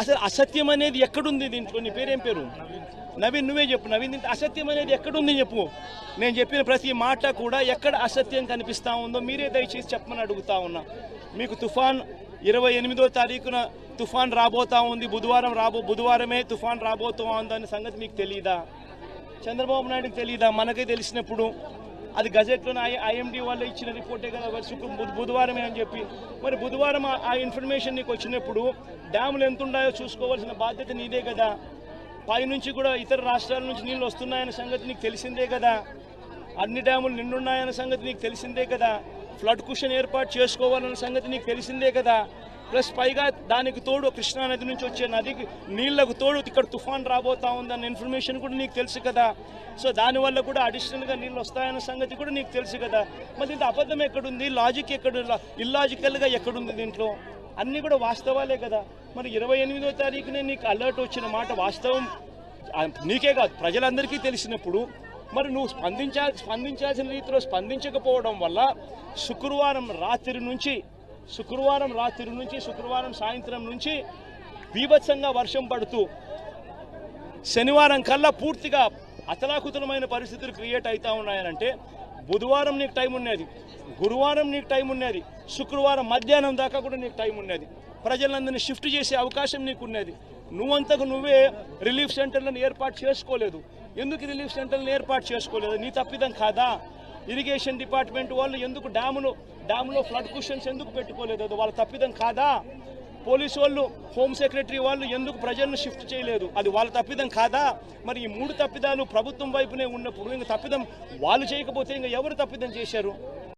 అసలు అసత్యం అనేది ఎక్కడుంది దీంట్లో? నీ పేరేం పేరు? నవీన్ నువ్వే చెప్పు. నవీన్ దీంట్లో అసత్యం అనేది ఎక్కడుంది చెప్పు. నేను చెప్పిన ప్రతి మాట కూడా ఎక్కడ అసత్యం కనిపిస్తా ఉందో మీరే దయచేసి చెప్పమని అడుగుతా ఉన్నా. మీకు తుఫాన్ ఇరవై ఎనిమిదో తారీఖున తుఫాన్ రాబోతా ఉంది. బుధవారం రాబో బుధవారమే తుఫాన్ రాబోతా ఉందనే సంగతి మీకు తెలియదా చంద్రబాబు నాయుడుకి తెలియదా మనకే తెలిసినప్పుడు అది గజెట్లో ఐఎండి వాళ్ళు ఇచ్చిన రిపోర్టే కదా బుధవారమే అని చెప్పి. మరి బుధవారం ఆ- ఇన్ఫర్మేషన్ నీకు వచ్చినప్పుడు డ్యాములు ఎంత ఉన్నాయో చూసుకోవాల్సిన బాధ్యత నీదే కదా. పైనుంచి కూడా ఇతర రాష్ట్రాల నుంచి నీళ్ళు వస్తున్నాయన్న సంగతి నీకు తెలిసిందే కదా. అన్ని డ్యాములు నిండున్నాయన్న సంగతి నీకు తెలిసిందే కదా. ఫ్లడ్ కుషన్ ఏర్పాటు చేసుకోవాలన్న సంగతి నీకు తెలిసిందే కదా. ప్లస్ పైగా దానికి తోడు కృష్ణా నది నుంచి వచ్చే నదికి నీళ్ళకు తోడు ఇక్కడ తుఫాన్ రాబోతా ఉందన్న ఇన్ఫర్మేషన్ కూడా నీకు తెలుసు కదా. సో దానివల్ల కూడా అడిషనల్గా నీళ్ళు వస్తాయన్న సంగతి కూడా నీకు తెలుసు కదా. మరి ఇంత అబద్ధం ఎక్కడుంది? లాజిక్ ఎక్కడ ఇల్లాజికల్గా ఎక్కడుంది దీంట్లో? అన్నీ కూడా వాస్తవాలే కదా. మరి ఇరవై ఎనిమిదో తారీఖునే నీకు అలర్ట్ వచ్చిన మాట వాస్తవం? నీకే కాదు ప్రజలందరికీ తెలిసినప్పుడు మరి నువ్వు స్పందించా స్పందించాల్సిన రీతిలో స్పందించకపోవడం వల్ల శుక్రవారం రాత్రి నుంచి శుక్రవారం రాత్రి నుంచి శుక్రవారం సాయంత్రం నుంచి బీభత్సంగా వర్షం పడుతూ శనివారం కల్లా పూర్తిగా అతలాకుతలమైన పరిస్థితులు క్రియేట్ అవుతూ ఉన్నాయనంటే బుధవారం నీకు టైం ఉన్నది గురువారం నీకు టైం ఉన్నది శుక్రవారం మధ్యాహ్నం దాకా కూడా నీకు టైం ఉన్నది. ప్రజలందరినీ షిఫ్ట్ చేసే అవకాశం నీకు ఉన్నది. నువ్వంతకు నువ్వే రిలీఫ్ సెంటర్లను ఏర్పాటు చేసుకోలేదు. ఎందుకు రిలీఫ్ సెంటర్లను ఏర్పాటు చేసుకోలేదు? నీ తప్పిదం కాదా? ఇరిగేషన్ డిపార్ట్మెంట్ వాళ్ళు ఎందుకు డ్యాములు డ్యాములో ఫ్లడ్ కుషన్స్ ఎందుకు పెట్టుకోలేదు? అది వాళ్ళ తప్పిదం కాదా? పోలీసు వాళ్ళు హోమ్ సెక్రటరీ వాళ్ళు ఎందుకు ప్రజలను షిఫ్ట్ చేయలేదు? అది వాళ్ళ తప్పిదం కాదా? మరి ఈ మూడు తప్పిదాలు ప్రభుత్వం వైపునే ఉన్నప్పుడు ఇంకా తప్పిదం వాళ్ళు చేయకపోతే ఇంకా ఎవరు తప్పిదం చేశారు?